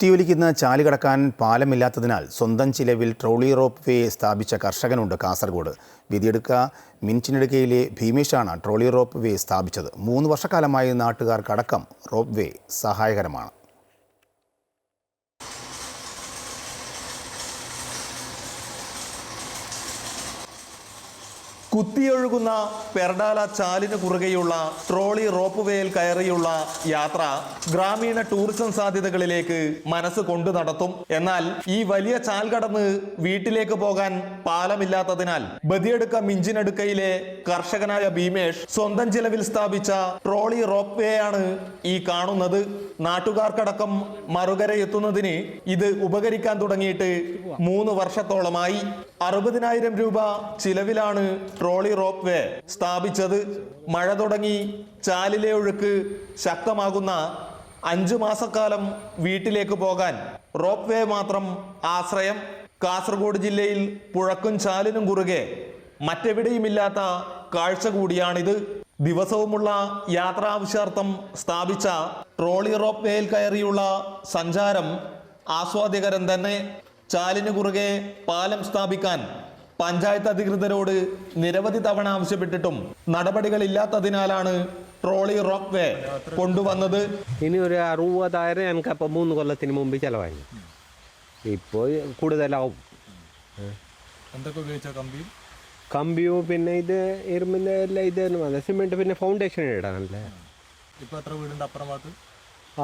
കുത്തിയൊലിക്കുന്ന ചാൽ കടക്കാൻ പാലമില്ലാത്തതിനാൽ സ്വന്തം ചിലവിൽ ട്രോളി റോപ്പ് വേ സ്ഥാപിച്ച കർഷകനുണ്ട് കാസർഗോഡ്. വിധിയെടുക്ക മിൻചിനടുക്കയിലെ ഭീമേഷാണ് ട്രോളി റോപ്പ് വേ സ്ഥാപിച്ചത്. മൂന്ന് വർഷക്കാലമായി നാട്ടുകാർക്കടക്കം റോപ്പ് വേ സഹായകരമാണ്. കുത്തിയൊഴുകുന്ന പെർഡാല ചാലിന് കുറുകെയുള്ള ട്രോളി റോപ്പ് വേയിൽ കയറിയുള്ള യാത്ര ഗ്രാമീണ ടൂറിസം സാധ്യതകളിലേക്ക് മനസ്സ് കൊണ്ടു നടത്തും. എന്നാൽ ഈ വലിയ ചാൽ കടന്ന് വീട്ടിലേക്ക് പോകാൻ പാലമില്ലാത്തതിനാൽ ബദിയടുക്ക മിഞ്ചിനടുക്കയിലെ കർഷകനായ ഭീമേഷ് സ്വന്തം ചിലവിൽ സ്ഥാപിച്ച ട്രോളി റോപ്പ് വേ ആണ് ഈ കാണുന്നത്. നാട്ടുകാർക്കടക്കം മറുകര എത്തുന്നതിന് ഇത് ഉപകരിക്കാൻ തുടങ്ങിയിട്ട് മൂന്ന് വർഷത്തോളമായി. അറുപതിനായിരം രൂപ ചിലവിലാണ് ട്രോളി റോപ്പ് വേ സ്ഥാപിച്ചത് മഴ തുടങ്ങി ചാലിലെ ഒഴുക്ക് ശക്തമാകുന്ന അഞ്ചു മാസക്കാലം വീട്ടിലേക്ക് പോകാൻ റോപ്പ് വേ മാത്രം ആശ്രയം. കാസർഗോഡ് ജില്ലയിൽ പുഴക്കും ചാലിനും കുറുകെ മറ്റെവിടെയുമില്ലാത്ത കാഴ്ച കൂടിയാണിത്. ദിവസവുമുള്ള യാത്രാവശ്യാർത്ഥം സ്ഥാപിച്ച ട്രോളി റോപ്പ് വേയിൽ കയറിയുള്ള സഞ്ചാരം ആസ്വാദ്യകരം തന്നെ. ചാലിന് കുറുകെ പാലം സ്ഥാപിക്കാൻ പഞ്ചായത്ത് അധികൃതരോട് നിരവധി തവണ ആവശ്യപ്പെട്ടിട്ടും നടപടികളില്ലാത്തതിനാലാണ് ട്രോളി റോപ്പ് വേ കൊണ്ടുവന്നത്. ഇനി ഒരു അറുപതായിരം എനിക്കപ്പോൾ മൂന്ന് കൊല്ലത്തിന് മുമ്പ് ചിലവായി. ഇപ്പോൾ കൂടുതലാവും. എന്തൊക്കെ ഉപയോഗിച്ച കമ്പി കമ്പിയും പിന്നെ ഇത് ഇരുമ്പിന്റെ എല്ലാം ഇത് സിമെന്റ് പിന്നെ ഫൗണ്ടേഷൻ ഇടാനല്ലേ ഇപ്പോൾ എത്ര വീടുണ്ട് അപ്പുറം ഭാഗത്ത്?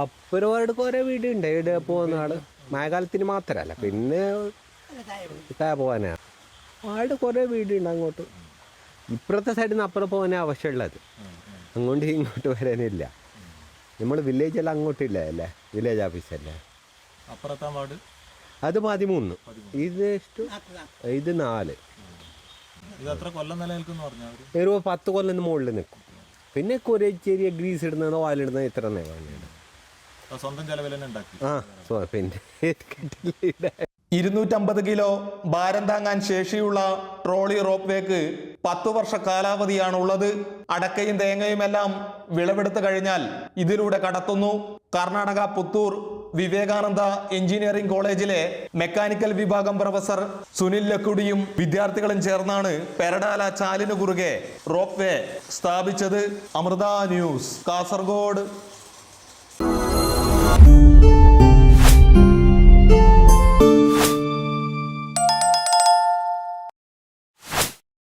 അപ്പുറം അടുക്ക് ഓരോ വീടുണ്ട്. ഇവിടെ പോകുന്ന ആൾ മഴക്കാലത്തിന് മാത്രമല്ല. പിന്നെ പോകാനാണ് പോകാനാ ആട് കുറേ വീടുണ്ട് അങ്ങോട്ട്. ഇപ്പുറത്തെ സൈഡിൽ നിന്ന് അപ്പുറം പോകാനേ അവശ്യമുള്ളത് അങ്ങോട്ട് ഇങ്ങോട്ട് വരാനില്ല. നമ്മൾ വില്ലേജെല്ലാം അങ്ങോട്ടില്ല അല്ലേ? വില്ലേജ് ഓഫീസല്ലേ അപ്പുറത്താം വാർഡ്? അത് പതിമൂന്ന്. ഇത് ഇത് നാല്. ഒരു പത്ത് കൊല്ലം മുകളിൽ നിൽക്കും. പിന്നെ കുറേ ചെറിയ ഗ്രീസ് ഇടുന്നതോ ഓയിലിടുന്നതോ ഇത്ര നേരം ആ പിന്നെ ഇരുന്നൂറ്റമ്പത് കിലോ ഭാരം താങ്ങാൻ ശേഷിയുള്ള ട്രോളി റോപ്പ് വേക്ക് പത്തു വർഷ കാലാവധിയാണ് ഉള്ളത് അടക്കയും തേങ്ങയും എല്ലാം വിളവെടുത്തു കഴിഞ്ഞാൽ ഇതിലൂടെ കടത്തുന്നു. കർണാടക പുത്തൂർ വിവേകാനന്ദ എഞ്ചിനീയറിംഗ് കോളേജിലെ മെക്കാനിക്കൽ വിഭാഗം പ്രൊഫസർ സുനിൽ ലക്കുടിയും വിദ്യാർത്ഥികളും ചേർന്നാണ് പെരടാല ചാലിനു കുറുകെ റോപ്പ് വേ സ്ഥാപിച്ചത്. അമൃത ന്യൂസ് കാസർഗോഡ്.